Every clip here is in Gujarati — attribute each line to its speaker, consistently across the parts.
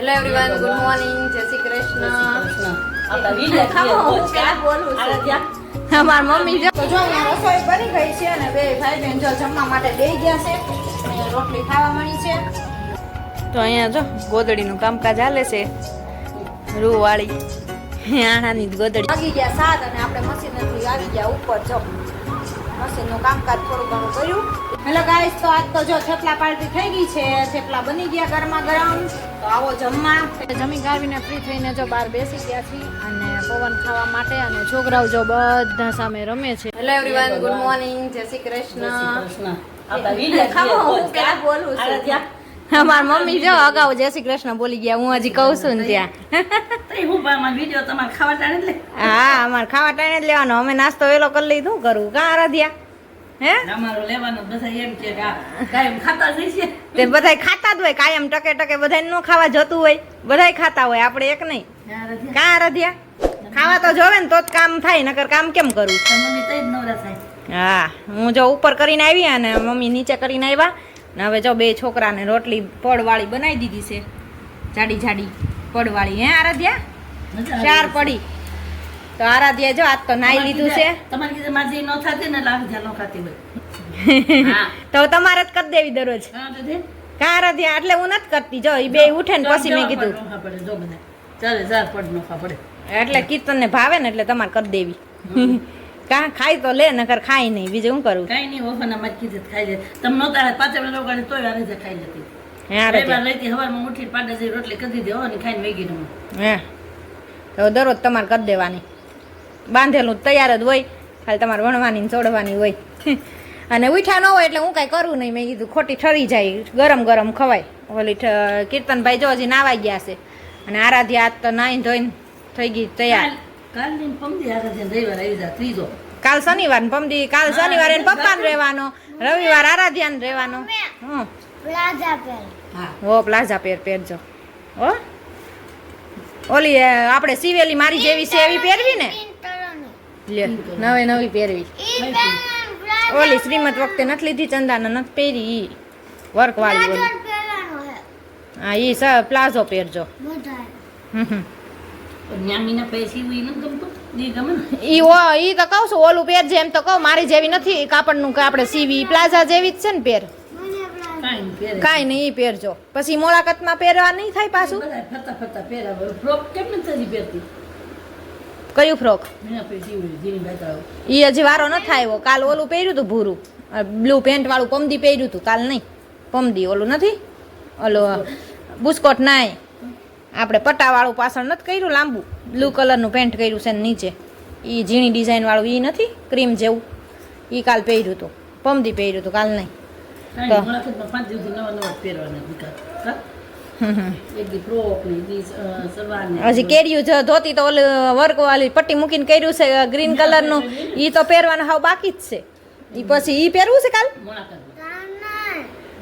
Speaker 1: હેલો એવરીવન ગુડ મોર્નિંગ જય શ્રી કૃષ્ણ અમાર મમ્મી જો જો રસોઈ બની ગઈ છે અને બે ભાઈ બહેન જો જમવા માટે બે ગયા છે રોટલી ખાવા મળી છે તો અહીંયા જો ગોદડીનું કામકાજ હાલે છે રૂવાળી આણાની જ ગોદડી વાગી ગયા સાત અને આપણે મશીનેથી આવી ગયા ઉપર જો મશીનનું કામકાજ થોડું ઘણું કર્યું હેલો ગાઈસ તો આજ તો જો થેપલા પાર્ટી થઈ ગઈ છે થેપલા બની ગયા ગરમા ગરમ તો આવો જમવા. જમી ગાવીને ફ્રી થઈને જો બહાર બેસી ગયા છીએ અને પવન ખાવા માટે અને છોકરાઓ જો બધા સામે રમે છે. હેલો એવરીવન ગુડ મોર્નિંગ જય શ્રી કૃષ્ણ. બોલું છું? અમાર મમ્મી જો અગાઉ જય શ્રી કૃષ્ણ બોલી ગયા હું હજી કહું છું ને ત્યાં.
Speaker 2: હું અમારો વીડિયો તમારે ખાવા ટાણે
Speaker 1: હા અમારે ખાવા ટાણે જ લેવાનો. અમે નાસ્તો વેલો કરી લઈ શું કરું કા આરાધ્યા? હે?
Speaker 2: બધા ખાતા
Speaker 1: તે જ હોય કાયમ ટકે ટકે બધાય ન ખાવા જતું હોય બધાય ખાતા હોય આપણે એક નહીં. કાં આરાધ્યા ખાવા તો જોવે ને તો જ કામ થાય નકર કામ કેમ કરું?
Speaker 2: તારી મમ્મી તઈ જ નવરા થાય.
Speaker 1: હા હું જો ઉપર કરીને આવી અને મમ્મી નીચે કરીને આવ્યા. ને હવે જો બે છોકરાને રોટલી પડવાળી બનાવી દીધી છે. જાડી જાડી પડવાળી હે આરાધ્યા ચાર પડી. તો આરાધ્યા જો આજ તો નાઈ લીધું છે.
Speaker 2: તમારી કીધે માજી ન થતી ને લાખ આરાધ્યા ન ખાતી હોય.
Speaker 1: તો તમારે જ કરી દેવી દરરોજ.
Speaker 2: હા, તો દે.
Speaker 1: કાં આરાધ્યા? એટલે હું નથી કરતી. જો એ બે ઉઠે ને પછી મેં કીધું.
Speaker 2: ચાલે ચાર પડ નોખા પડે.
Speaker 1: એટલે કીર્તનને ભાવે ને એટલે તમારે કરી દેવી. કાં ખાય તો લે નકર ખાય નહીં. બીજું શું કરું?
Speaker 2: કાંઈ નહીં ઓફરના માં કીધે ખાઈ લે. તમે નહોતા પાંચ વગાડે તોય જ ખાઈ લેતી.
Speaker 1: હે
Speaker 2: બે વાર
Speaker 1: આરાધ્યા
Speaker 2: લઈતી હવારમાં ઉઠીને પાડે જઈ રોટલી કરી દીધી હો ને ખાઈને ગઈ
Speaker 1: હે. તો દરરોજ તમારે કરી દેવાની. બાંધેલું તૈયાર જ હોય. ખાલી તમારે વણવાની ને ચોડવાની હોય. અને ઉઠ્યા ન હોય એટલે હું કાંઈ કરું નહીં. મેં કીધું ખોટી ઠરી જાય. ગરમ ગરમ ખવાય. ઓલી કીર્તનભાઈ જો હજી નાવાઈ ગયા છે. અને આરાધ્યા આજ તો નાઈને ધોઈને થઈ ગઈ તૈયાર.
Speaker 2: કાલ- કાલની ને પમદી આરાધ્યા રવિવાર આવી જા ત્રીજો.
Speaker 1: કાલ શનિવાર ને પમદી કાલ શનિવારે પપ્પા પપ્પાને રહેવાનો. રવિવાર આરાધ્યાને રહેવાનો. હં
Speaker 2: હા.
Speaker 1: હો પ્લાઝા પેર પહેરજો. હો. ઓલી આપણે સિવેલી મારી જેવી છે એવી પહેરવી ને? લે નવી નવી પહેરવી. ઓલી શ્રીમત વખતે નથી લીધી ચંદાને નથી પહેરી. એ વર્ક વાળી ઓલી.
Speaker 3: હા
Speaker 1: ઈ સ પ્લાઝો પહેરજો.
Speaker 2: ઈ
Speaker 1: ઓ ઈ તો કહું છું ઓલું પહેરજે એમ તો કહું મારી જેવી નથી. કાપડનું કે આપણે સીવી પ્લાઝા જેવી જ છે ને પહેર.
Speaker 2: કાંઈ નહીં
Speaker 1: ઈ પહેરજો. પછી મુલાકાતમાં પહેરવા નહીં થાય પાછું?
Speaker 2: બધા ફરતા ફરતા પહેરાવે ફ્રોક કેમ નથી પહેરતી?
Speaker 1: કયું ફ્રોક ઈ હજી વારો નથી આવ્યો કાલ ઓલું પહેર્યું હતું ભૂરું. બ્લુ પેન્ટ વાળું પમદી પહેર્યું હતું કાલ નહીં. પમદી. ઓલું નથી? ઓલો બુસ્કોટ નાય. આપણે પટ્ટાવાળું પાછળ નથી કર્યું લાંબુ? બ્લુ કલરનું પેન્ટ કર્યું છે ને નીચે. એ ઝીણી ડિઝાઇનવાળું એ નથી? ક્રીમ જેવું. એ કાલ પહેર્યું હતું પમદી પહેર્યું હતું કાલ નહીં.
Speaker 2: કાંઈ
Speaker 1: હજી કેર્યું છે ધોતી તો ઓલું વર્ક વાળી પટ્ટી મૂકીને કર્યું છે ગ્રીન કલરનું એ તો પહેરવાનું હાવ બાકી જ છે. એ પછી એ પહેરવું છે કાલ?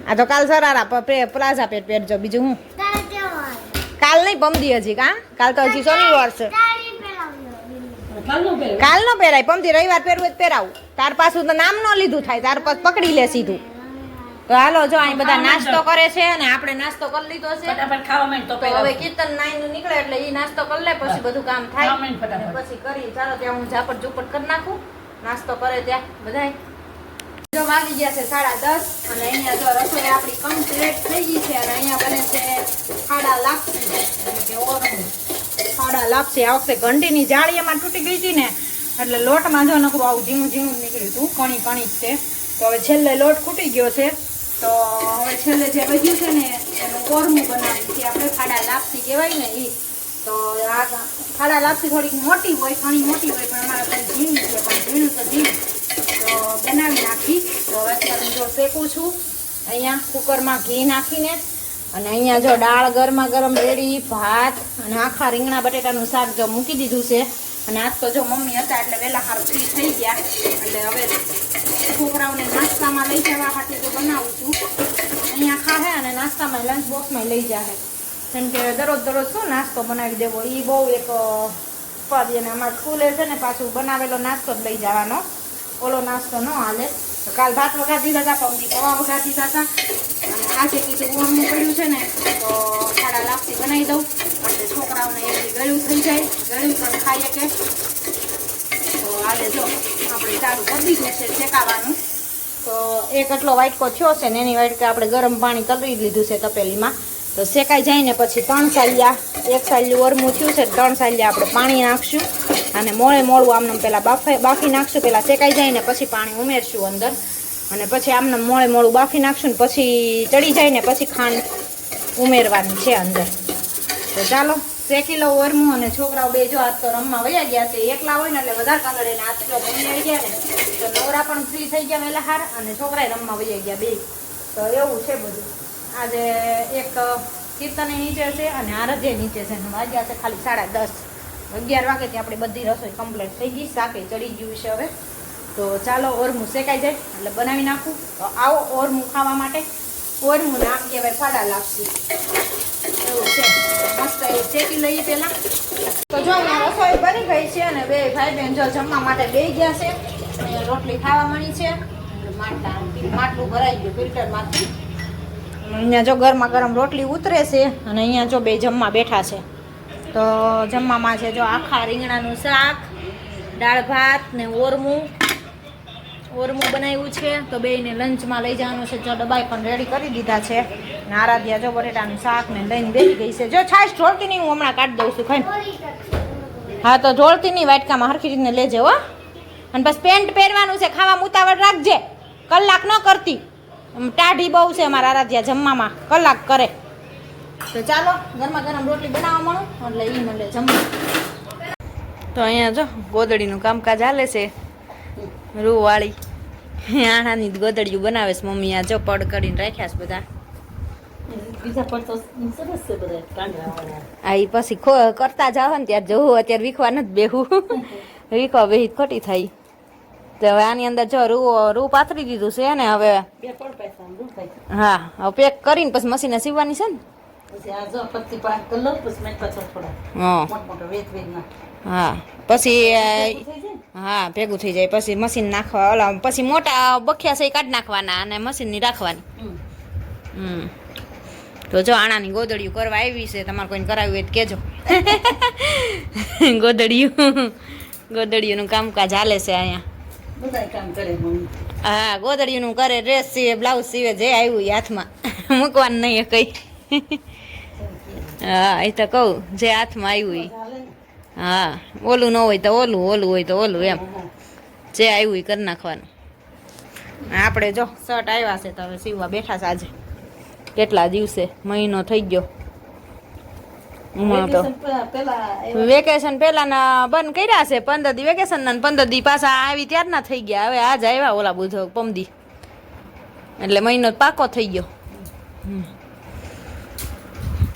Speaker 1: આ તો કાલ સરારા પ- પ્લાઝા પેટ પહેરજો બીજું હું? કાલ નહીં પમદી હજી કા? કાલ તો હજી શનિવાર છે. કાલ નો પહેરાય? પમદી રવિવાર પહેરવું જ પહેરાવું. તાર પાછું તો નામ ન લીધું થાય તાર પાસ પકડી લે સીધું. તો હાલો જો અહીં બધા નાસ્તો કરે છે અને આપણે નાસ્તો કરી લીધો છે.
Speaker 2: ફટાફટ ખાવા માંડ તો
Speaker 1: હવે કીર્તન નાઈ નું નીકળે એટલે ઈ નાસ્તો કરી લે પછી બધું કામ થાય. પછી કરી ચાલો ત્યાં હું ઝાપટ ઝુપટ કરી નાખું. નાસ્તો કરે ત્યાં. બધાય. જો વાગી ગયા છે સાડા દસ અને અહીંયા જો રસોઈ આપણી કમ્પ્લીટ થઈ ગઈ છે અને અહીંયા બને છે ખાડા લાપસી. કે ઓરણું. ખાડા લાપસી આ વખતે ઘંટીની જાળી એમાં તૂટી ગઈ હતી ને એટલે લોટમાં જો નકરું આવું ઝીણું ઝીણું નીકળ્યું હતું. કણી કણી જ તે તો હવે છેલ્લે લોટ ખૂટી ગયો છે. તો હવે છેલ્લે જે વધ્યું છે ને, એનું કોરમું બનાવી છે આપણે, ખાડા લાપસી કહેવાય ને એ તો આ ખાડા લાપસી થોડીક મોટી હોય, ઘણી મોટી હોય, પણ અમારા ઘરે ઝીણી છે, પણ ઝીણું તો ઝીણું. તો બનાવી નાખી. તો હવે અત્યારે જો શેકું છું, અહીંયા કુકરમાં ઘી નાખીને, અને અહીંયા જો દાળ ગરમા ગરમ રેડી, ભાત અને આખા રીંગણા બટેટાનું શાક જો મૂકી દીધું છે અને આજ તો જો મમ્મી હતા એટલે વહેલા હાર ફ્રી થઈ ગયા. એટલે હવે છોકરાઓને નાસ્તામાં લઈ જવા માટે તો બનાવું છું. અહીંયા ખાહે અને નાસ્તામાં લંચ બોક્સમાં લઈ જાહે જેમ કે દરરોજ દરરોજ શું નાસ્તો બનાવી દેવો? એ બહુ એક ઉપાધિ અને અમારે સ્કૂલે છે ને પાછું બનાવેલો નાસ્તો જ લઈ જવાનો. ઓલો નાસ્તો ન હાલે. તો કાલ ભાત વગા દીધા હતા પમદી પવા વગા દીધા હતા. અને આજે કીધું ઓરમું પડ્યું છે ને, તો ખાડા લાપસી બનાવી દઉં. એટલે છોકરાઓને એટલી ગળ્યું થઈ જાય, ગળ્યું પણ ખાઈએ કે. તો હાલે જો, આપણે ચાલુ કરી દીધું છે શેકાવાનું. તો એક એટલો વાટકો થયો છે ને એની વાટકે આપણે ગરમ પાણી કરી લીધું છે તપેલીમાં. તો શેકાઈ જાય ને પછી ત્રણ સાલિયા, એક સાલિયું ઓરમું થયું છે, ત્રણ સાલિયા આપણે પાણી નાખશું અને મોળે મોળું આમને પેલા બાફાઈ બાફી નાખશું પહેલાં શેકાઈ જાય ને પછી પાણી ઉમેરશું અંદર. અને પછી આમને મોળે મોળું બાફી નાખશું ને પછી ચડી જાય ને પછી ખાંડ ઉમેરવાની છે અંદર. તો ચાલો શેકી લો ઓરમું અને છોકરાઓ બે જો આજ તો રમવા વયા ગયા છે. એકલા હોય ને એટલે વધારે કંગડે ને આજ તો મમ્મી આવી ગયા ને. તો નવરા પણ ફ્રી થઈ ગયા વહેલા હાર અને છોકરાએ રમવા વયા ગયા બે. તો એવું છે બધું. આજે એક કીર્તન નીચે છે અને આરધ્ય નીચે છે. વાગ્યા છે ખાલી સાડા દસ. અગિયાર વાગેથી આપણી બધી રસોઈ કમ્પ્લીટ થઈ ગઈ. શાકે ચડી ગયું છે હવે. તો ચાલો ઓરમું શેકાઈ જાય. એટલે બનાવી નાખું. તો આવો ઓરમું ખાવા માટે. ઓરમું નામ કહેવાય ફાડા લાપસી. એવું છે. લઈએ પહેલા. તો જો રસોઈ બની ગઈ છે અને બે ભાઈ બહેન જો જમવા માટે બે ગયા છે. અને રોટલી ખાવા મળી છે. માટલા માટલું ભરાઈ ગયું ફિલ્ટરમાંથી. અહીંયા જો ગરમા ગરમ રોટલી ઉતરે છે અને અહીંયા જો બે જમવા બેઠા છે. તો જમવામાં છે જો આખા રીંગણાનું શાક, દાળ ભાત ને ઓરમું. ઓરમું બનાવ્યું છે, તો બેયને લંચમાં લઈ જવાનું છે. જો ડબાઈ પણ રેડી કરી દીધા છે. ને આરાધ્યા જો બટેટાનું શાક ને લઈને બેસી ગઈ છે. જો છાશ ઢોળતી નહીં હું હમણાં કાઢી દઉં છું, ખાઈ હા, તો ઢોળતી નહીં વાટકામાં હરખી રીતને લેજે, હો. અને બસ પેન્ટ પહેરવાનું છે, ખાવામાં ઉતાવળ રાખજે. કલાક ન કરતી. ટાઢી બહુ છે અમારા આરાધ્યા જમવામાં. કલાક કરે. તો ચાલો, ગરમા ગરમ રોટલી બનાવવા મળું. એટલે એ મળે જમવા. તો અહીંયા જો ગોદડીનું કામકાજ હાલે છે. રૂવાળી. આણાની ગોદડીયું બનાવે છે મમ્મી આ જો પડ કરીને રાખ્યા છે બધા. આ ઈ પછી ખો કરતા જાવ ને ત્યારે જવું અત્યારે વીખવા નથી બેહું. વીખવા બેહી ખોટી થાય. તો હવે આની અંદર જો રૂ રૂ પાથરી દીધું છે ને હવે હા હવે પેક કરીને પછી મશીને સીવવાની છે ને? હા. પછી? હા ભેગું થઈ જાય. પછી મશીન નાખવા ઓલા પછી મોટા બખિયા સહી કાઢી નાખવાના અને મશીનની રાખવાની.
Speaker 2: હમ.
Speaker 1: તો જો આણાની ગોદડીયું કરવા આવી છે તમારે કોઈને કરાવ્યું હોય તો કહેજો ગોદડિયું. ગોદડીયુંનું કામકાજ હાલે છે અહીંયા. હા ગોદડીયુંનું કરે ડ્રેસ સીવે બ્લાઉઝ સીવે જે આવ્યું એ હાથમાં. મૂકવાનું નહીં એ કઈ. હા એ તો કહું જે હાથમાં આવ્યું એ. હા ઓલું ન હોય તો ઓલું ઓલું હોય તો ઓલું એમ. જે આવ્યું એ કરી નાખવાનું. આપણે જો શર્ટ આવ્યા છે તો હવે સીવવા બેઠા છે આજે. કેટલા દિવસે? મહિનો થઈ ગયો. તો
Speaker 2: વેકેશન
Speaker 1: પહેલાના બંધ કર્યા છે પંદર દી વેકેશન ના પંદર દી પાછા આવી ત્યારના થઈ ગયા. હવે આજ આવ્યા ઓલા બુધો પમદી. એટલે મહિનો પાકો થઈ ગયો.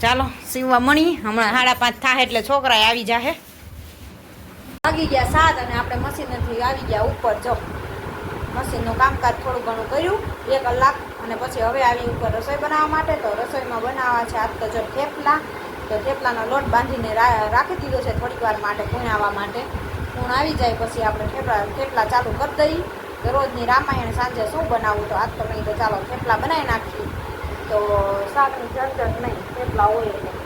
Speaker 1: ચાલો સીવવા મણી હમણાં સાડા પાંચ થાય એટલે છોકરા આવી જાહે. વાગી ગયા સાત અને આપણે મશીનથી આવી ગયા ઉપર, જો. મશીનનું કામકાજ થોડું ઘણું કર્યું બે કલાક, અને પછી હવે આવી ઉપર રસોઈ બનાવવા માટે, તો રસોઈમાં બનાવવા છે આજ તો જો થેપલા, તો થેપલાનો લોટ બાંધીને રાખી દીધો છે થોડીક વાર માટે કૂણાવા માટે. કૂણ આવી જાય પછી આપણે થેપલા થેપલા ચાલુ કરી દઈએ. દરરોજની રામાયણ સાંજે શું બનાવવું તો આજ તો નહીં તો ચાલો થેપલા બનાવી નાખીએ. તો શાકની ઝંઝટ નહીં, થેપલા હોય એટલે.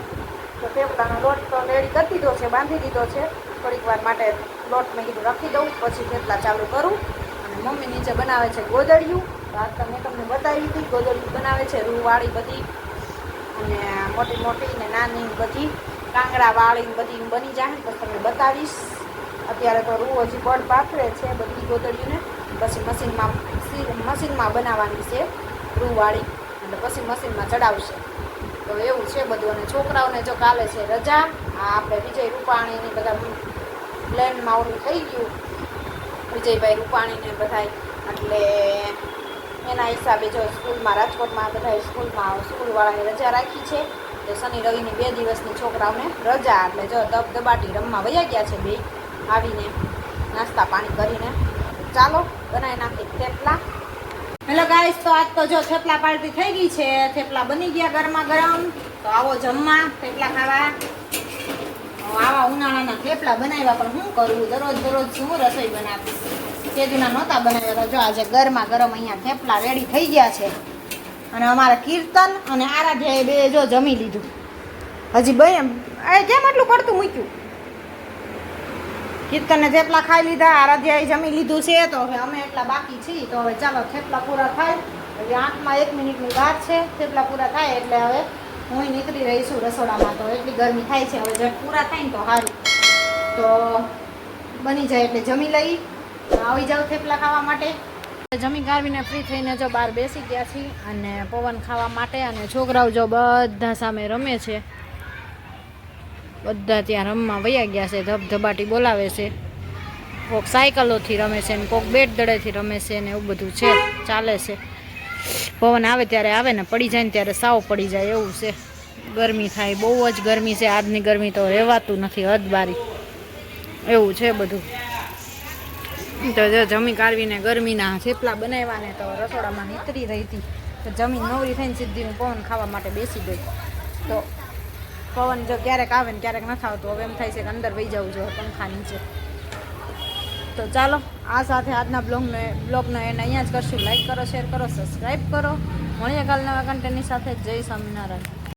Speaker 1: તો થેપલાનો લોટ તો રેડી કરી દીધો છે, બાંધી દીધો છે. થોડીક વાર માટે લોટ મેં રાખી દઉં, પછી થેપલા ચાલુ કરું. અને મમ્મી નીચે બનાવે છે ગોદળિયું વાત મેં તમને બતાવી હતી ગોદળિયું બનાવે છે, રૂવાળી બધી. અને મોટી મોટી ને નાની બધી. કાંગડા વાળી બધી બની જાય પછી તમને બતાવીશ. અત્યારે તો રૂ હજી બળ પાથરે છે બધી ગોદળીઓને પછી મશીનમાં મશીનમાં બનાવવાની છે રૂવાળી. એટલે પછી મશીનમાં ચડાવશે. તો એવું છે બધું. અને છોકરાઓને જો કાલે છે રજા, આ આપણે વિજય રૂપાણીની બધા પ્લેનમાં ઓલું થઈ ગયું. વિજયભાઈ રૂપાણીને બધાય. એટલે એના હિસાબે જો સ્કૂલમાં, રાજકોટમાં બધા સ્કૂલમાં સ્કૂલવાળાએ રજા રાખી છે. તો શનિ, રવિની બે દિવસની છોકરાઓને રજા. એટલે જો દબ દબાટી રમવા વયા ગયા છે બે, આવીને નાસ્તા પાણી કરીને ચાલો, બનાવી નાખી થેપલા. હેલો ગાઈસ તો આજ તો જો થેપલા પાર્ટી થઈ ગઈ છે. થેપલા બની ગયા ગરમા ગરમ. તો આવો જમવા, થેપલા ખાવા. આવા ઉનાળાના થેપલા બનાવ્યા, પણ શું કરવું દરરોજ દરરોજ શું રસોઈ બનાવી? તે દિના નહોતા બનાવ્યા જો આજે ગરમા ગરમ અહીંયા થેપલા રેડી થઈ ગયા છે. અને અમારા કીર્તન અને આરાધ્યાએ બે જો જમી લીધું. હજી બે એ કેમ આટલું પડતું મૂક્યું? કીર્તનને થેપલા ખાઈ લીધા, આરાધ્યાએ જમી લીધું છે, તો હવે અમે એટલા બાકી છીએ. તો હવે ચાલો થેપલા પૂરા થાય. હજી આઠમાં એક મિનિટની વાત છે, થેપલા પૂરા થાય એટલે હવે હું નીકળી રહીશું રસોડામાં તો એટલી ગરમી થાય છે, હવે જટ પૂરા થાય ને તો સારું. તો બની જાય એટલે જમી લઈ. આવી જાવ થેપલા ખાવા માટે. જમી ગાળવીને ફ્રી થઈને જો બહાર બેસી ગયા છીએ અને પવન ખાવા માટે અને છોકરાઓ જો બધા સામે રમે છે. બધા ત્યાં રમવા વયા ગયા છે, ધબધબાટી બોલાવે છે. કોક સાયકલોથી રમે છે ને કોક બેટ દડેથી રમે છે ને એવું બધું છે, ચાલે છે. પવન આવે ત્યારે આવે ને પડી જાય ને ત્યારે સાવ પડી જાય એવું છે. ગરમી થાય, બહુ જ ગરમી છે. આજની ગરમી તો રહેવાતું નથી હદ બારી એવું છે બધું. તો જો જમી કાઢવીને ગરમીના થેપલા બનાવ્યા ને તો રસોડામાં નીતરી રહી હતી. તો જમીન નવરી થઈને સીધી હું પવન ખાવા માટે બેસી ગઈ. તો પવન જો ક્યારેક આવે ને ક્યારેક નથી આવતું હવે એમ થાય છે કે અંદર વહી જવું જોઈએ પંખા નીચે. તો ચાલો આ સાથે આજના બ્લોગને બ્લોગનો એને અહીંયા જ કરશું. લાઈક કરો શેર કરો સબસ્ક્રાઈબ કરો. મળીએ કાલના કન્ટેન્ટની સાથે. જય સ્વામિનારાયણ.